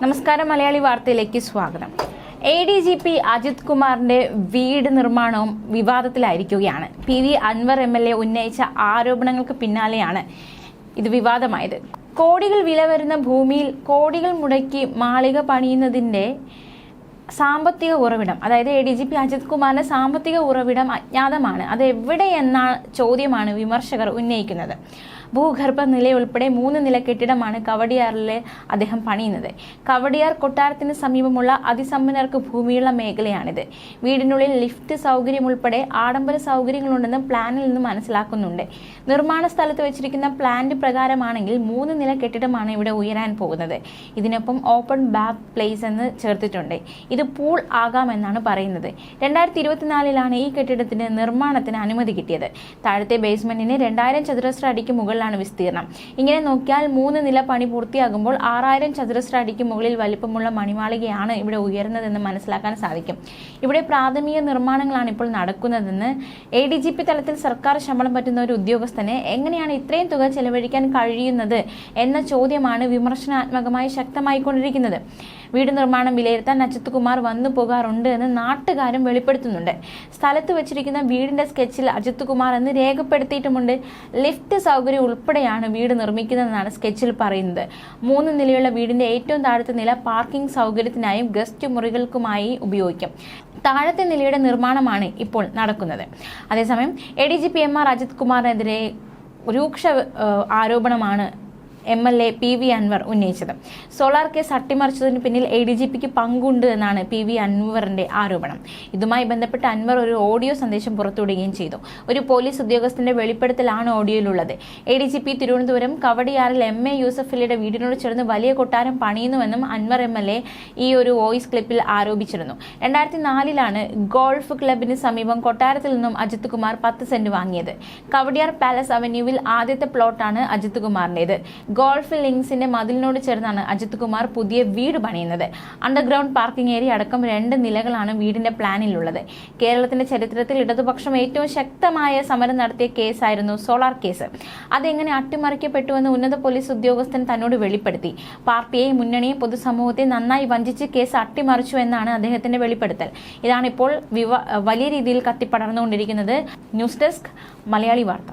നമസ്കാരം മലയാളി വാർത്തയിലേക്ക് സ്വാഗതം. A D G P Ajith കുമാറിന്റെ വീട് നിർമ്മാണവും വിവാദത്തിലായിരിക്കുകയാണ്. P V Anwar M L A ഉന്നയിച്ച ആരോപണങ്ങൾക്ക് പിന്നാലെയാണ് ഇത് വിവാദമായത്. കോടികൾ വില വരുന്ന ഭൂമിയിൽ കോടികൾ മുടക്കി മാളിക പണിയുന്നതിന്റെ സാമ്പത്തിക ഉറവിടം അതായത് A D G P Ajith കുമാറിന്റെ സാമ്പത്തിക ഉറവിടം അജ്ഞാതമാണ്. അത് എവിടെയെന്ന ചോദ്യമാണ് വിമർശകർ ഉന്നയിക്കുന്നത്. ഭൂഗർഭ നിലയുൾപ്പെടെ മൂന്ന് നില കെട്ടിടമാണ് കവടിയാറിലെ അദ്ദേഹം പണിയുന്നത്. കവടിയാർ കൊട്ടാരത്തിന് സമീപമുള്ള അതിസമ്പന്നർക്ക് ഭൂമിയുള്ള മേഖലയാണിത്. വീടിനുള്ളിൽ ലിഫ്റ്റ് സൗകര്യം ഉൾപ്പെടെ ആഡംബര സൗകര്യങ്ങളുണ്ടെന്ന് പ്ലാനിൽ നിന്ന് മനസ്സിലാക്കുന്നുണ്ട്. നിർമ്മാണ സ്ഥലത്ത് വെച്ചിരിക്കുന്ന പ്ലാന്റ് പ്രകാരമാണെങ്കിൽ മൂന്ന് നില കെട്ടിടമാണ് ഇവിടെ ഉയരാൻ പോകുന്നത്. ഇതിനൊപ്പം ഓപ്പൺ ബാക്ക് പ്ലേസ് എന്ന് ചേർത്തിട്ടുണ്ട്. ഇത് പൂൾ ആകാമെന്നാണ് പറയുന്നത്. രണ്ടായിരത്തി ഇരുപത്തിനാലിലാണ് ഈ കെട്ടിടത്തിന് നിർമ്മാണത്തിന് അനുമതി കിട്ടിയത്. താഴത്തെ ബേസ്മെന്റിന് രണ്ടായിരം ചതുരശ്ര അടിക്ക് മുകളിലാണ് വിസ്തീർണം. ഇങ്ങനെ നോക്കിയാൽ മൂന്ന് നില പണി പൂർത്തിയാകുമ്പോൾ ആറായിരം ചതുരശ്ര അടിക്ക് മുകളിൽ വലിപ്പമുള്ള മണിമാളികയാണ് ഇവിടെ ഉയർന്നതെന്ന് മനസ്സിലാക്കാൻ സാധിക്കും. ഇവിടെ പ്രാഥമിക നിർമ്മാണങ്ങളാണ് ഇപ്പോൾ നടക്കുന്നതെന്ന് എ ഡി ജി പി തലത്തിൽ സർക്കാർ ശമ്പളം പറ്റുന്ന ഒരു ഉദ്യോഗസ്ഥന് എങ്ങനെയാണ് ഇത്രയും തുക ചെലവഴിക്കാൻ കഴിയുന്നത് എന്ന ചോദ്യമാണ് വിമർശനാത്മകമായി ശക്തമായിക്കൊണ്ടിരിക്കുന്നത്. വീട് നിർമ്മാണം വിലയിരുത്താൻ അജിത് കുമാർ വന്നു പോകാറുണ്ട് എന്ന് നാട്ടുകാരും വെളിപ്പെടുത്തുന്നുണ്ട്. സ്ഥലത്ത് വെച്ചിരിക്കുന്ന വീടിന്റെ സ്കെച്ചിൽ അജിത് കുമാർ എന്ന് രേഖപ്പെടുത്തിയിട്ടുമുണ്ട്. ലിഫ്റ്റ് സൗകര്യം ഉൾപ്പെടെയാണ് വീട് നിർമ്മിക്കുന്നതെന്നാണ് സ്കെച്ചിൽ പറയുന്നത്. മൂന്ന് നിലയുള്ള വീടിന്റെ ഏറ്റവും താഴത്തെ നില പാർക്കിംഗ് സൗകര്യത്തിനായും ഗസ്റ്റ് മുറികൾക്കുമായി ഉപയോഗിക്കും. താഴത്തെ നിലയുടെ നിർമ്മാണമാണ് ഇപ്പോൾ നടക്കുന്നത്. അതേസമയം A D G P M R Ajith കുമാറിനെതിരെ രൂക്ഷ ആരോപണമാണ് M L A P V Anwar ഉന്നയിച്ചത്. സോളാർ കേസ് അട്ടിമറിച്ചതിന് പിന്നിൽ എ ഡി ജി പിക്ക് പങ്കുണ്ട് എന്നാണ് പി വി അൻവറിന്റെ ആരോപണം. ഇതുമായി ബന്ധപ്പെട്ട് അൻവർ ഒരു ഓഡിയോ സന്ദേശം പുറത്തുവിടുകയും ചെയ്തു. ഒരു പോലീസ് ഉദ്യോഗസ്ഥന്റെ വെളിപ്പെടുത്തലാണ് ഓഡിയോയിലുള്ളത്. A D G P Thiruvananthapuram കവടിയാറിൽ M A യൂസഫലിയുടെ വീടിനോട് ചേർന്ന് വലിയ കൊട്ടാരം പണിയുന്നുവെന്നും അൻവർ എം എൽ എ ഈ ഒരു വോയിസ് ക്ലിപ്പിൽ ആരോപിച്ചിരുന്നു. രണ്ടായിരത്തി നാലിലാണ് ഗോൾഫ് ക്ലബിന് സമീപം കൊട്ടാരത്തിൽ നിന്നും അജിത് കുമാർ പത്ത് സെന്റ് വാങ്ങിയത്. കവടിയാർ പാലസ് അവന്യൂവിൽ ആദ്യത്തെ പ്ലോട്ടാണ് അജിത് കുമാറിന്റേത്. ഗോൾഫ് ലിങ്സിന്റെ മതിലിനോട് ചേർന്നാണ് അജിത് കുമാർ പുതിയ വീട് പണിയുന്നത്. അണ്ടർഗ്രൗണ്ട് പാർക്കിംഗ് ഏരിയ അടക്കം രണ്ട് നിലകളാണ് വീടിന്റെ പ്ലാനിലുള്ളത്. കേരളത്തിന്റെ ചരിത്രത്തിൽ ഇടതുപക്ഷം ഏറ്റവും ശക്തമായ സമരം നടത്തിയ കേസായിരുന്നു സോളാർ കേസ്. അതെങ്ങനെ അട്ടിമറിക്കപ്പെട്ടുവെന്ന് ഉന്നത പോലീസ് ഉദ്യോഗസ്ഥൻ തന്നോട് വെളിപ്പെടുത്തി. പാർട്ടിയെ മുന്നണിയെ പൊതുസമൂഹത്തെ നന്നായി വഞ്ചിച്ച് കേസ് അട്ടിമറിച്ചു എന്നാണ് അദ്ദേഹത്തിന്റെ വെളിപ്പെടുത്തൽ. ഇതാണിപ്പോൾ വലിയ രീതിയിൽ കത്തിപ്പടർന്നുകൊണ്ടിരിക്കുന്നത്. ന്യൂസ് ഡെസ്ക് മലയാളി വാർത്ത.